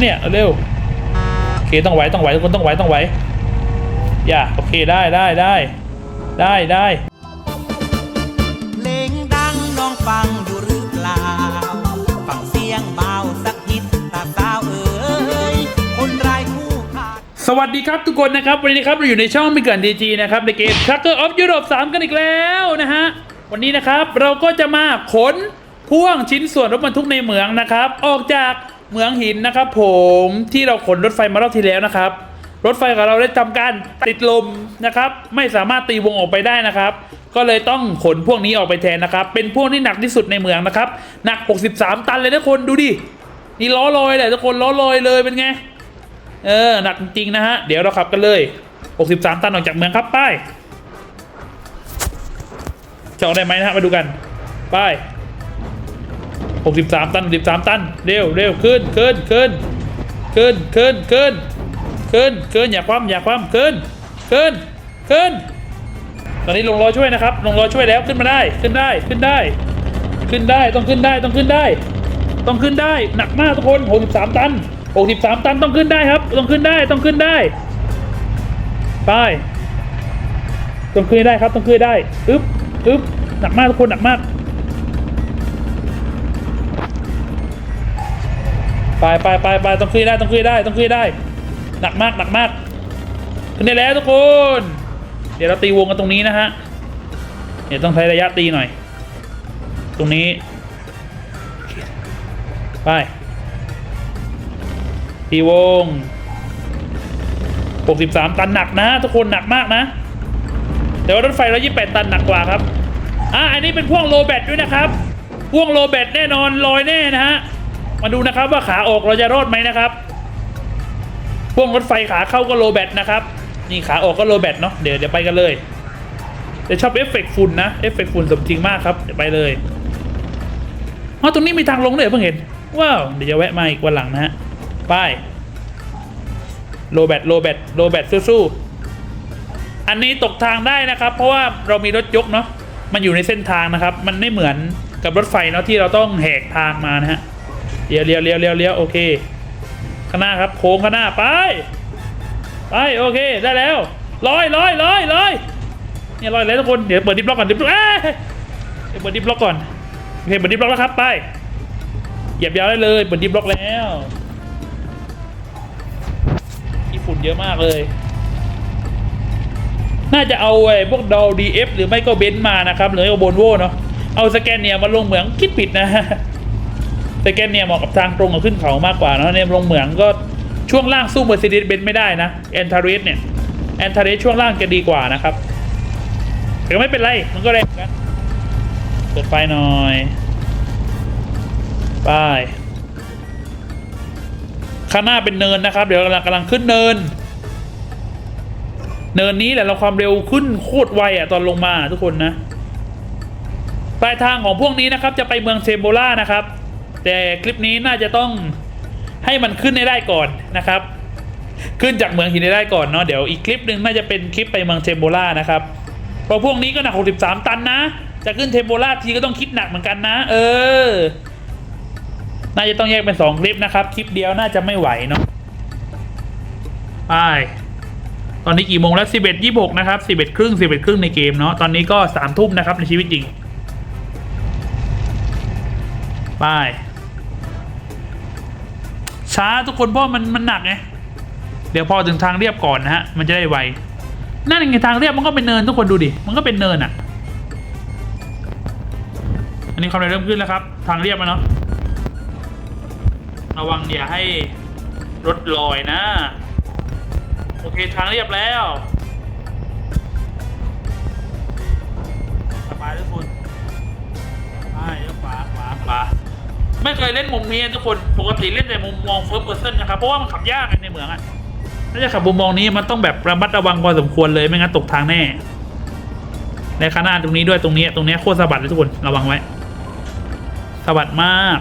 เนี่ยเร็วโอเคต้องไหวต้องไหวทุกคนต้องไหวต้องไหวอย่าโอเคได้ได้ได้ได้ได้เพลงดังน้องฟังอยู่หรือเปล่าฟังเสียงเบาสักนิดตาสาวเอ๋ยคนไร้คู่ขาดสวัสดีครับทุกคนนะครับ วันนี้นะครับเราอยู่ในช่องมิเกิลดีจีนะครับในเกม Tracker of Europe 3 กันอีกแล้วนะฮะวันนี้นะครับเราก็จะมาขนพ่วงชิ้นส่วนรถบรรทุกในเหมืองนะครับ ออกจาก เมืองหินนะครับผมที่เราขนรถไฟมารอบที่แล้วนะครับ รถไฟของเราได้ทำการติดลมนะครับ ไม่สามารถตีวงออกไปได้นะครับ ก็เลยต้องขนพวกนี้ออกไปแทนนะครับ เป็นพวกที่หนักที่สุดในเมืองนะครับ หนัก 63 ตันเลยนะคนดูดินี่ล้อลอยเลยทุกคนล้อลอยเลยเป็นไงเออหนักจริงๆนะฮะเดี๋ยวเราขับกันเลย 63 ตันออกจากเมืองครับไปจะออกได้ไหมนะฮะมาดูกันไป 63 ตัน63ตัน เร็วเร็วขึ้นขึ้นขึ้นขึ้นขึ้นขึ้นขึ้นขึ้นอย่าคว่ำอย่าคว่ำขึ้นขึ้นขึ้น ตอนนี้ลงรอช่วยนะครับ ลงรอช่วยแล้วขึ้นมาได้ขึ้นได้ขึ้นได้ ขึ้นได้ต้องขึ้นได้ต้องขึ้นได้ ต้องขึ้นได้หนักมากทุกคน 63 ตัน 63 ตันต้องขึ้นได้ครับ ต้องขึ้นได้ต้องขึ้นได้ไปต้องขึ้นได้ครับต้องขึ้นได้อึ๊บอึ๊บหนักมากทุกคนหนักมาก ไปไปไปไปต้องขึ้นได้ต้องขึ้นได้ต้องขึ้นได้หนักมากหนักมากขึ้นได้แล้วทุกคน เดี๋ยวเราตีวงกันตรงนี้นะฮะเดี๋ยวต้องใช้ระยะตีหน่อย ตรงนี้ ไป ตีวง 63 ตันหนักนะ ทุกคนหนักมากนะ แต่ว่ารถไฟ 128 ตันหนักกว่าครับอะอันนี้เป็นพ่วงโลแบตด้วยนะครับ พ่วงโลแบตแน่นอนลอยแน่นะฮะ มาดูนะครับว่าขาออกเราจะรอดไหมนะครับพ่วงรถไฟขาเข้าก็โลแบตนะครับ นี่ขาออกก็โลแบตเนาะเดี๋ยวเดี๋ยวไปกันเลยแต่ชอบเอฟเฟกต์ฝุ่นนะเอฟเฟกต์ฝุ่นสมจริงมากครับเดี๋ยวไปเลยอ๋อตรงนี้มีทางลงเลยเหรอเพิ่งเห็นว้าวเดี๋ยวจะแวะมาอีกวันหลังนะฮะไปโลแบตโลแบตโลแบตสู้ๆอันนี้ตกทางได้นะครับ เพราะว่าเรามีรถยกเนาะมันอยู่ในเส้นทางนะครับ มันไม่เหมือนกับรถไฟเนาะที่เราต้องแหกทางมานะฮะ เลี้ยวเลี้ยวเลี้ยวเลี้ยวเลี้ยวโอเค ข้างหน้าครับโค้งข้างหน้าไป ไปโอเคได้แล้วลอยลอยลอยลอยเนี่ยลอยแล้วทุกคน เดี๋ยวเปิดดิฟล็อกก่อนดิฟล็อกเอ้ยเดี๋ยวเปิดดิฟล็อกก่อนโอเคเปิดดิฟล็อกแล้วครับไปเหยียบยาวได้เลยเปิดดิฟล็อกแล้วญี่ปุ่นเยอะมากเลย น่าจะเอาไอ้พวกดอลดีเอฟหรือไม่ก็เบนซ์มานะครับหรือเอาโบนโวเนาะเอาสแกนเนียมาลงเหมืองคิดผิดนะ สแกนเนี่ยเหมาะกับทางตรงกับขึ้นเขามากกว่าเนาะเนี่ยลงเหมืองก็ช่วงล่างสู้เมอร์เซเดสเบนซ์ไม่ได้นะแอนทาริสเนี่ยแอนทาริสช่วงล่างจะดีกว่านะครับแต่ก็ไม่เป็นไรมันก็แรงเหมือนกันเปิดไฟหน่อยไปข้างหน้าเป็นเนินนะครับ เดี๋ยวกำลังกำลังขึ้นเนิน เนินนี้แหละเราความเร็วขึ้นโคตรไวอะตอนลงมาทุกคนนะปลายทางของพวกนี้นะครับ จะไปเมืองเซมโบล่านะครับ แต่คลิปนี้น่าจะต้องให้มันขึ้นให้ได้ก่อนนะครับ ขึ้นจากเมืองหินให้ได้ก่อนเนาะเดี๋ยวอีกคลิปหนึ่งน่าจะเป็นคลิปไปเมืองเทมโบล่านะครับเพราะพวกนี้ก็หนัก63 ตันนะ จะขึ้นเทมโบล่าทีก็ต้องคิดหนักเหมือนกันนะ เออ น่าจะต้องแยกเป็น 2 คลิปนะครับ คลิปเดียวน่าจะไม่ไหวเนาะไปตอนนี้กี่โมงแล้ว 11 26 นะครับ 11 ครึ่ง 11 ครึ่งในเกมเนาะ ตอนนี้ก็3ทุ่มนะครับในชีวิตจริงไป ช้าทุกคนเพราะมันมันหนักไงเดี๋ยวพอถึงทางเรียบก่อนนะฮะมันจะได้ไวนั่นไงทางเรียบมันก็เป็นเนินทุกคนดูดิมันก็เป็นเนินอะ อันนี้ความเร็วเริ่มขึ้นแล้วครับ ทางเรียบมาเนาะระวังอย่าให้รถลอยนะ โอเคทางเรียบแล้วสบายทุกคนไปเลี้ยวขวาขวาขวา ไม่เคยเล่นมุมนี้ทุกคนปกติเล่นแต่มุมมองเฟิร์สเพอร์เซนนะครับเพราะว่ามันขับยากในเมืองอะถ้าจะขับมุมมองนี้มันต้องแบบระมัดระวังพอสมควรเลยไม่งั้นตกทางแน่ในข้างหน้าตรงนี้ด้วยตรงนี้ตรงนี้โคตรสะบัดเลยทุกคนระวังไว้สะบัดมาก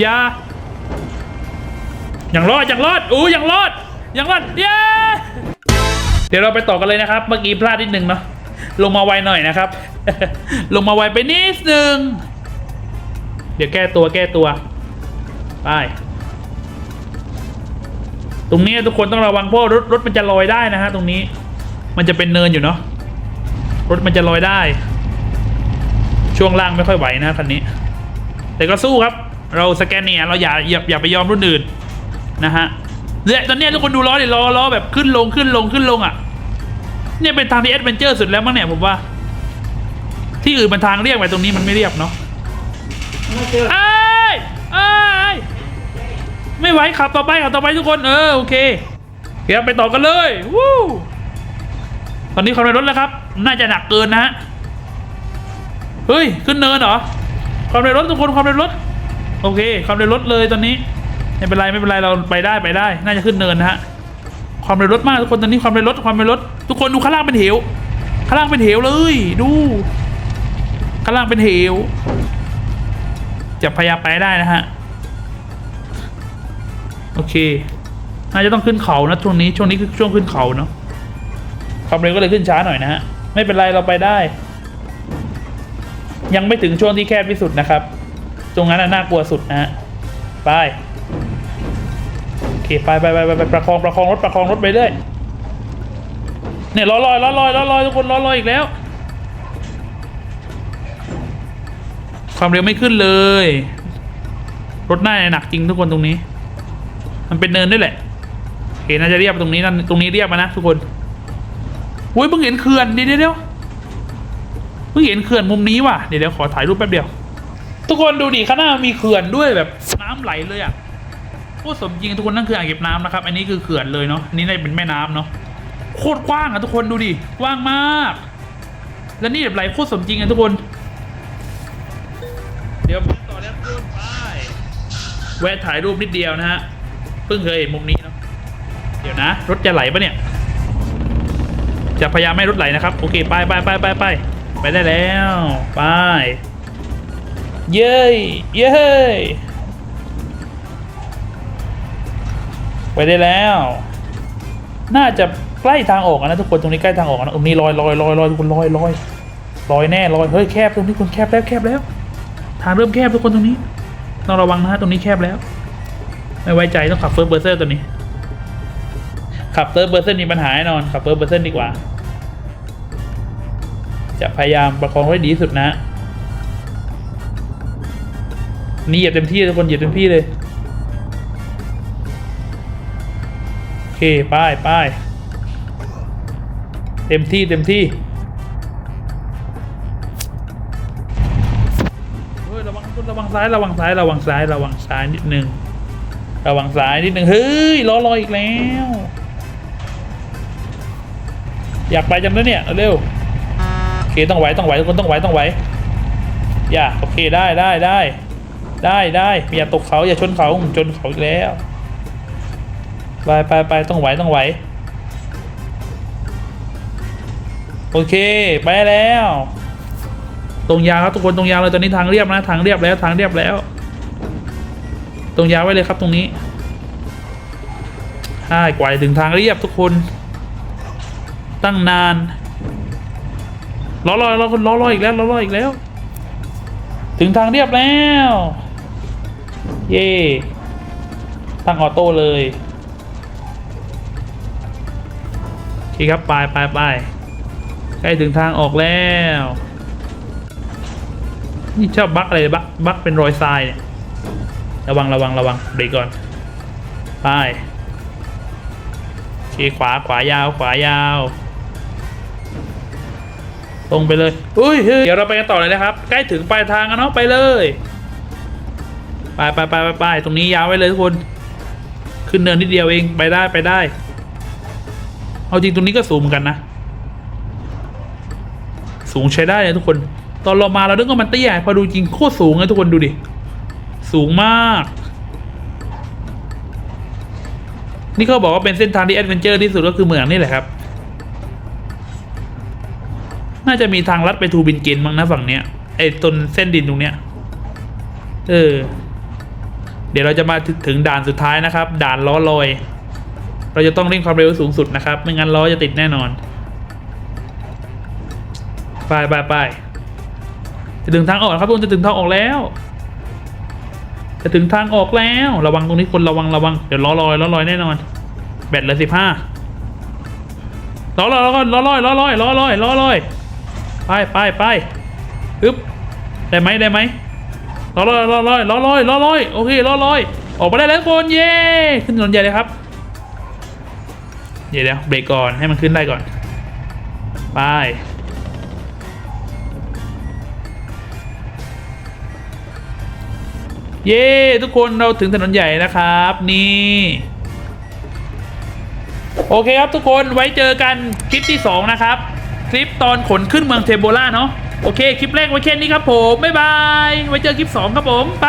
อย่าอย่างรอดอย่างรอดอู้อย่างรอดอย่างรอดเย้เดี๋ยวเราไปต่อกันเลยนะครับ เมื่อกี้พลาดนิดนึงเนาะลงมาไวหน่อยนะครับ ลงมาไวไปนิดนึง เดี๋ยวแก้ตัวแก้ตัว ไป ตรงนี้ทุกคนต้องระวังเพราะรถรถมันจะลอยได้นะฮะ ตรงนี้ มันจะเป็นเนินอยู่เนาะ รถมันจะลอยได้ ช่วงล่างไม่ค่อยไหวนะคันนี้ แต่ก็สู้ครับ เราสแกนเนียเราอย่าอย่าอย่าไปยอมรุ่นอื่นนะฮะเนี่ยตอนนี้ทุกคนดูล้อดิล้อล้อแบบขึ้นลงขึ้นลงขึ้นลงอะ เนี่ยเป็นทางที่แอดเวนเจอร์สุดแล้วมั้งเนี่ยผมว่า ที่อื่นมันทางเรียบไปตรงนี้มันไม่เรียบเนาะไม่เจอเอ้ยเอ้ยไม่ไหวขับต่อไปขับต่อไปทุกคนเออโอเคเดี๋ยวไปต่อกันเลยวู้ตอนนี้ความเร็วรถแล้วครับ น่าจะหนักเกินนะฮะเฮ้ยขึ้นเนินเหรอความเร็วรถทุกคนความเร็วรถโอเค ความเร็วรถเลยตอนนี้ไม่เป็นไรไม่เป็นไรเราไปได้ไปได้ น่าจะขึ้นเนินนะฮะความเร็วรถมากทุกคนตอนนี้ความเร็วรถความเร็วรถทุกคนดูข้างล่างเป็นเหวข้างล่างเป็นเหวเลย ดู ข้างล่างเป็นเหวจะพยายามไปได้นะฮะ โอเค น่าจะต้องขึ้นเขานะช่วงนี้ช่วงนี้คือช่วงขึ้นเขาเนาะความเร็วก็เลยขึ้นช้าหน่อยนะฮะ ไม่เป็นไรเราไปได้ ยังไม่ถึงช่วงที่แคบที่สุดนะครับ ตรงนั้นน่ะน่ากลัวสุดนะฮะ ไป โอเคไปไปไปไปไปประคองประคองรถประคองรถไปเรื่อยเนี่ยล้อลอยล้อลอยลอยทุกคนล้อลอยอีกแล้ว ความเร็วไม่ขึ้นเลย รถหน้าเนี่ยหนักจริงทุกคนตรงนี้ มันเป็นเนินด้วยแหละโอเคน่าจะเรียบตรงนี้นั่นตรงนี้เรียบมานะทุกคนอุ้ยเพิ่งเห็นเขื่อนเดี๋ยวเดี๋ยวเพิ่งเห็นเขื่อนมุมนี้ว่ะเดี๋ยวเดี๋ยวขอถ่ายรูปแป๊บเดียว ทุกคนดูดิข้างหน้ามีเขื่อนด้วยแบบน้ำไหลเลยอะโคตรสมจริงทุกคนนั่นคืออ่างเก็บน้ำนะครับ อันนี้คือเขื่อนเลยเนาะอันนี้ได้เป็นแม่น้ำเนาะโคตรกว้างอะทุกคนดูดิกว้างมาก แล้วนี่แบบไหลโคตรสมจริงอะทุกคน แวะถ่ายรูปนิดเดียวนะฮะ เพิ่งเคยเห็นมุมนี้เนาะเดี๋ยวนะ รถจะไหลปะเนี่ย จะพยายามไม่รถไหลนะครับ โอเค ไปไปไปไปไปไปได้แล้ว ไป เย้ยเย้ยไปได้แล้ว น่าจะใกล้ทางออกนะทุกคนตรงนี้ใกล้ทางออกนะตรงนี้ลอยลอยลอยลอยทุกคนลอยลอยลอยแน่ลอยเฮ้ยแคบตรงนี้คนแคบแล้วแคบแล้วทางเริ่มแคบทุกคนตรงนี้ ต้องระวังนะฮะตรงนี้แคบแล้ว ไม่ไว้ใจต้องขับเฟิร์สเบอร์เซอร์ตัวนี้ ขับเฟิร์สเบอร์เซอร์มีปัญหาแน่นอน ขับเฟิร์สเบอร์เซอร์ดีกว่า จะพยายามประคองไว้ดีที่สุดนะ นี่เหยียบเต็มที่ทุกคนเหยียบเต็มที่เลย โอเค ป้ายป้ายเต็มที่เต็มที่ เฮ้ยระวังซ้ายระวังซ้ายระวังซ้ายระวังซ้ายนิดนึงระวังซ้ายนิดนึงเฮ้ยล้อลอยอีกแล้ว อยากไปจังนะเนี่ยเร็วโอเคต้องไหวต้องไหวทุกคนต้องไหวต้องไหวอย่าโอเคได้ได้ได้ได้ได้อย่าตกเขาอย่าชนเขาชนเขาอีกแล้วไปไปไปต้องไหวต้องไหวโอเค ไปแล้ว ตรงยาวครับทุกคนตรงยาวเลยตอนนี้ทางเรียบนะทางเรียบแล้วทางเรียบแล้ว ตรงยาวไว้เลยครับตรงนี้ใช่กว่าถึงทางเรียบทุกคน ตั้งนานล้อลอยล้อล้อลอยอีกแล้วล้อลอยอีกแล้ว ถึงทางเรียบแล้ว เย่ตั้งออโต้เลยโอเคครับไปไปไปใกล้ถึงทางออกแล้ว นี่ชอบบักอะไรบักบักเป็นรอยทรายเนี่ยระวังระวังระวังเบรกก่อนไปโอเคขวาขวายาวขวายาวตรงไปเลยอุ้ยเฮ้ยเดี๋ยวเราไปกันต่อเลยนะครับ ใกล้ถึงปลายทางแล้วเนาะไปเลยไปไปไปไปไปตรงนี้ยาวไว้เลยทุกคน ขึ้นเนินนิดเดียวเองไปได้ไปได้ เอาจริงตรงนี้ก็สูงกันนะ สูงใช้ได้เลยทุกคน ตอนเรามาเราดึกว่ามันเตี้ยพอดูจริงโคตรสูงเลยทุกคนดูดิ สูงมาก นี่เขาบอกว่าเป็นเส้นทางที่แอดเวนเจอร์ที่สุดก็คือเมืองนี่แหละครับ น่าจะมีทางลัดไปทูบินเกนมั้งนะฝั่งเนี้ยไอ้ต้นเส้นดินตรงเนี้ย เออ เดี๋ยวเราจะมาถึงด่านสุดท้ายนะครับ ด่านล้อลอย เราจะต้องเร่งความเร็วสูงสุดนะครับ ไม่งั้นล้อจะติดแน่นอน ไปไปไป จะถึงทางออกแล้วครับทุกคนจะถึงทางออกแล้ว จะถึงทางออกแล้ว ระวังตรงนี้คนระวังระวังเดี๋ยวล้อลอยล้อลอยแน่นอนแบตเหลือสิบห้าล้อลอยล้อลอยล้อลอยล้อลอยล้อลอยไปไปไปอึ๊บได้ไหมได้ไหมล้อลอยล้อลอยล้อลอยล้อลอยโอเคล้อลอย ออกมาได้แล้วทุกคนเย้ขึ้นถนนใหญ่เลยครับเดี๋ยวเดี๋ยวเบรกก่อนให้มันขึ้นได้ก่อนไป เย้ทุกคนเราถึงถนนใหญ่นะครับ นี่ โอเคครับทุกคนไว้เจอกันคลิปที่ 2 นะครับ คลิปตอนขนขึ้นเมืองเทโบล่าเนาะโอเค คลิปแรกไว้แค่นี้ครับผม บ๊ายบาย ไว้เจอคลิป 2 ครับผม ไป